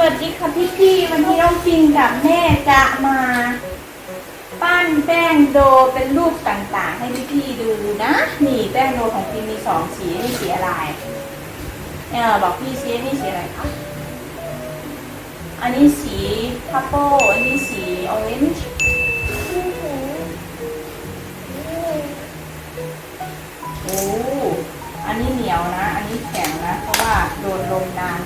วัสดีค่ะพี่พี่วันนี้น้องฟินกับแม่จะมา ปั้นแป้งโดเป็นรูปต่างๆ ให้พี่พี่ดูนะ นี่แป้งโดของฟินมีสองสีนี่สีอะไรเออบอกพี่ซินี่สีอะไรคะอันนี้สีพัพเปิลอันนี้สีออเรนจ์โอ้อันนี้เหนียวนะ อันนี้แข็งนะ เพราะว่าโดนลมนาน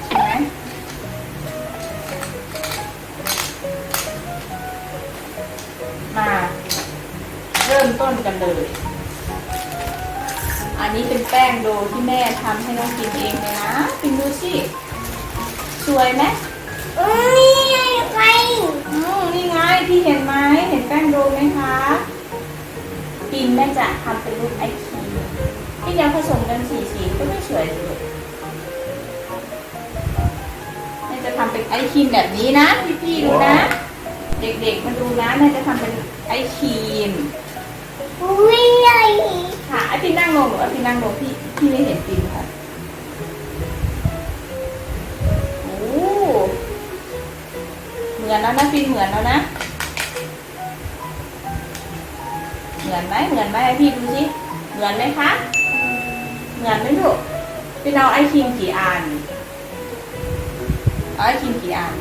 ริ่มต้นกันเลย อันนี้เป็นแป้งโดที่แม่ทำให้น้องกินเองเลยนะกินดูสิสวยไหมอืมนี่ไงไฟอืมนี่ไงพี่เห็นไหมเห็นแป้งโดไหมคะปินแม่จะทำเป็นรูปไอคีพี่ยังผสมกันสีสีก็ไม่สวยเลยแม่จะทำเป็นไอคีมแบบนี้นะพี่ๆดูนะ เด็กๆมาดูนะแม่จะทำเป็นไอคีม วิ่งเลยค่ะไอพี่นั่งลงหรือไอพี่นั่งลงพี่พี่ไม่เห็นปินค่ะโอ้เหมือนแล้วนะปินเหมือนแล้วนะ เหมือนไหมเหมือนไหมให้พี่ดูสิเหมือนไหมคะเหมือนไหมลูกพี่เอาไอคิมกี่อันเอาไอคิมกี่อัน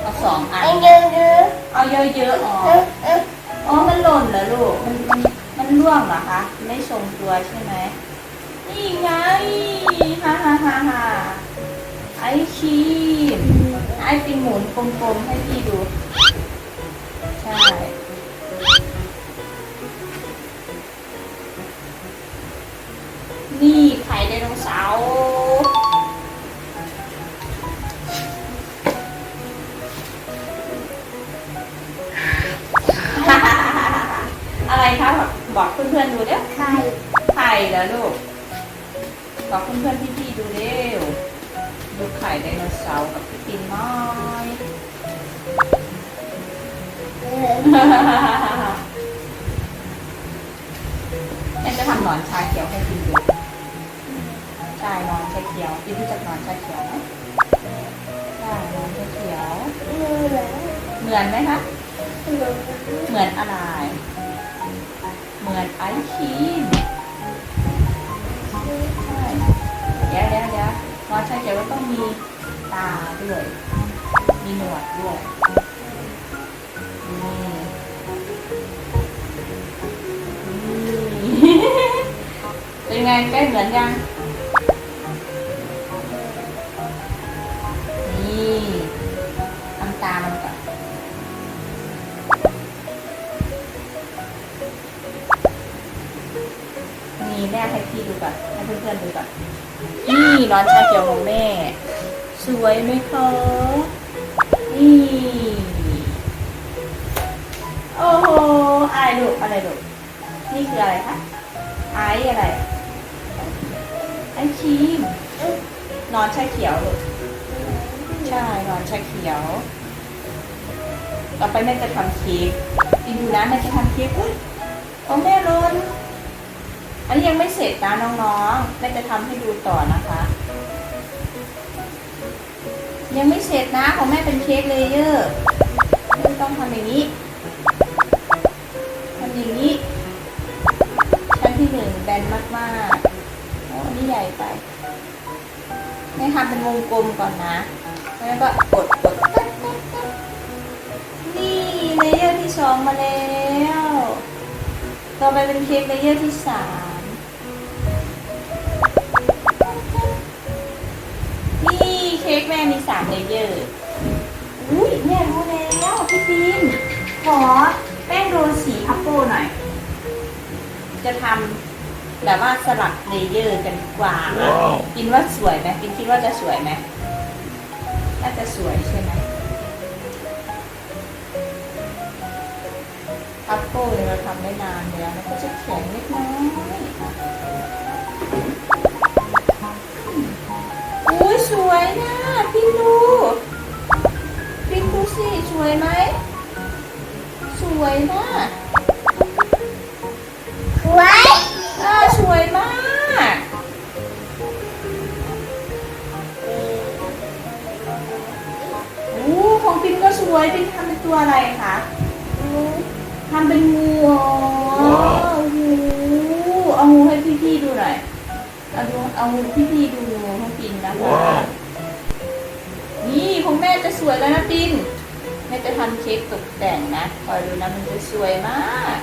เอาสองอันไอ้เดือดเดือดเอาเยอะๆอ๋อเอ๋อ มันหล่นเหรอลูก มัน มันร่วงเหรอคะ ไม่ทรงตัวใช่ไหม นี่ไง ฮ่าฮ่าฮ่าฮ่าไอชีมไอติมหมุนกลมๆให้พี่ดู ใช่นี่ไข่ไดโนเสาร์ พื่อนๆดูเด้อไข่ไข่แล้วลูกบอกเพื่อนๆพี่ๆดูเร็วดูไข่ไดโนเสาร์กับพี่ปินน้อยเออแม่จะทำหนอนชาเขียวให้ปินดูใช่หนอนชาเขียวปินรู้จักหนอนชาเขียวไหมใช่หนอนชาเขียวเออเหรอเหมือนไหมคะเออเหมือนอะไร เหมือนไอครีมใช่เดี๋ยวเดี๋ยวเดี๋ยวหนอนชาเขียวก็ต้องมีตาด้วย มีหนวดด้วยนี่เป็นไงใกล้เหมือนยัง เขียวของแม่ สวยไหมคะนี่โอ้โหอะไรลูกอะไรลูกนี่คืออะไรคะไออะไรไอครีมนอนชาเขียวลูกใช่นอนชาเขียวต่อไปแม่จะทำเค้กกินดูนะแม่จะทำเค้กอุ้ยของแม่ร้นอันนี้ยังไม่เสร็จนะน้องๆแม่จะทำให้ดูต่อนะคะ ยังไม่เสร็จนะของแม่เป็นเค้กเลเยอร์แม่ต้องทำอย่างนี้ทำอย่างนี้ ชั้นที่หนึ่งแบนมากๆโอ้อันนี้ใหญ่ไปแม่ทำเป็นวงกลมก่อนนะแล้วก็กดกดตึ๊ดตึ๊ดตึ๊ดนี่เลเยอร์ที่สองมาแล้ว ต่อไปเป็นเค้กเลเยอร์ที่สาม ค้กแม่มีสามเลเยอร์อุ้ยแม่รู้แล้วพี่ปินขอแป้งโรลสีพับโป้หน่อย จะทำแบบว่าสลับเลเยอร์กันดีกว่าปินว่าสวยไหมปินคิดว่าจะสวยไหมน่าจะสวยใช่ไหมทัพโป้เนี่ยเราทำได้นานแล้วมันก็จะแข็งเล็กน้อย วยนะพี่ดูพี่ดูสิ สวยไหม สวยนะสวยอ่สวยมากโอ้ของพิมก็สวยพิมทำเป็นตัวอะไรคะทำเป็นงูอ๋องูเอางูให้พี่ๆดูหน่อย เอางูเอางูพี่ๆดูของพิมนะคะ จะสวยแล้วนะปินแม่จะทำเค้กตกแต่งนะคอยดูนะมันจะสวยมาก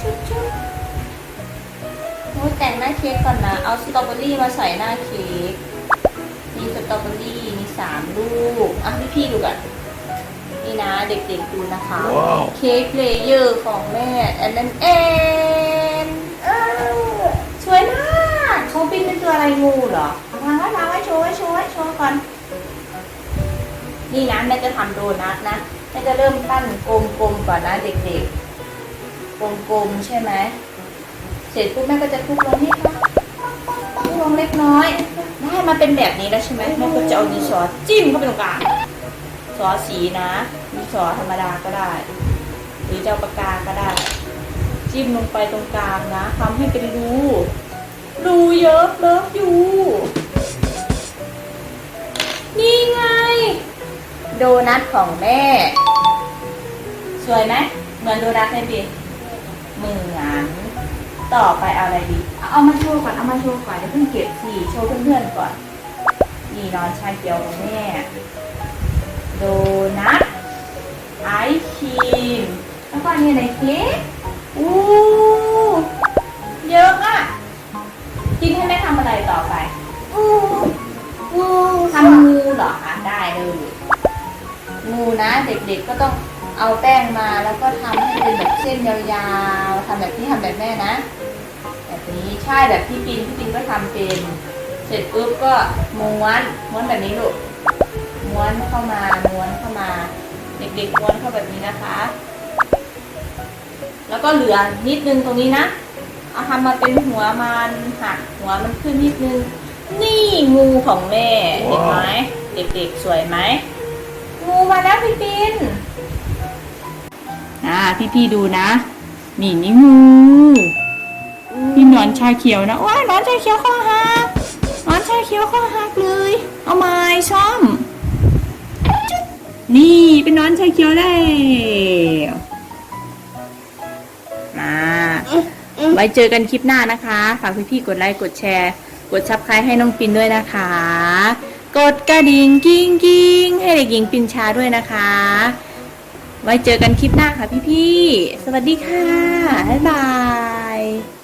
ชุบชุบโอ้ยแต่งหน้าเค้กก่อนนะ เอาสตรอเบอรี่มาใส่หน้าเค้กมีสตรอเบอรี่มีสามลูกอะพี่พี่ๆดูก่อนนี่นะเด็กๆดูนะคะว้าวเค้กเลเยอร์ของแม่แอนนเอนสวยมากเขาปิ้นเป็นตัวอะไรงูเหรอ วางไว้วางไว้โชว์ไว้โชว์ไว้โชว์ก่อน นี่นะแม่จะทำโดนัทนะแม่จะเริ่มปั้นกลมๆก่อนนะเด็กๆ กลมๆใช่ไหมเสร็จปุ๊บแม่ก็จะคลุกลงนี่ค่ะคลุกลงเล็กน้อย ได้มาเป็นแบบนี้แล้วใช่ไหมแม่ก็จะเอาดินสอจิ้มเข้าไปตรงกลางซอสสีนะมีซอธรรมดาก็ได้ หรือจะเอาปากกาก็ได้ จิ้มลงไปตรงกลางนะทำให้เป็นรูรูเยอะเลิฟอยู่ นี่ไง โดนัทของแม่ สวยไหมเหมือนโดนัทไหมบีเหมือนต่อไปเอาอะไรดี เอาเอามาโชว์ก่อน เอามาโชว์ก่อนเดี๋ยวเพิ่งเก็บสิโชว์เพื่อนๆก่อน นี่นอนชาเขียวของแม่ โดนัทไอศครีมแล้วก็อันนี่อะไรเค้กอู้เยอะอะกินให้แม่ทำอะไรต่อไปทำงูเหรอคะ ได้เลยงูนะเด็กๆก็ต้องเอาแป้งมาแล้วก็ทำให้เป็นแบบเส้นยาวๆทำแบบที่ทำแบบแม่นะ แบบนี้ใช่แบบพี่ปินพี่ปินก็ทำเป็น เสร็จปุ๊บก็ม้วนม้วนแบบนี้ลูกม้วนเข้ามาม้วนเข้ามา เด็กๆม้วนเข้าแบบนี้นะคะ แล้วก็เหลือนิดนึงตรงนี้นะเอาทำมาเป็นหัวมันหักหัวมันขึ้นนิดนึง นี่งูของแม่เห็นไหมเด็กๆสวยไหมงูมาแล้วพี่ปินอ่าพี่ๆดูนะ นี่นี่งูพี่หนอนชาเขียวนะว้ายหนอนชาเขียวข้อหักหนอนชาเขียวข้อหักเลย เอาไม้ซ่อม นี่เป็นนอนชาเขียวแล้วมาไว้เจอกันคลิปหน้านะคะ ฝากพี่ๆกดไลค์กดแชร์ กดซับคลายให้น้องปินด้วยนะคะ กดกระดิ่งกิ้งกิ้งให้เด็กหญิงปินชาด้วยนะคะ ไว้เจอกันคลิปหน้าค่ะพี่ๆ สวัสดีค่ะ บ๊ายบาย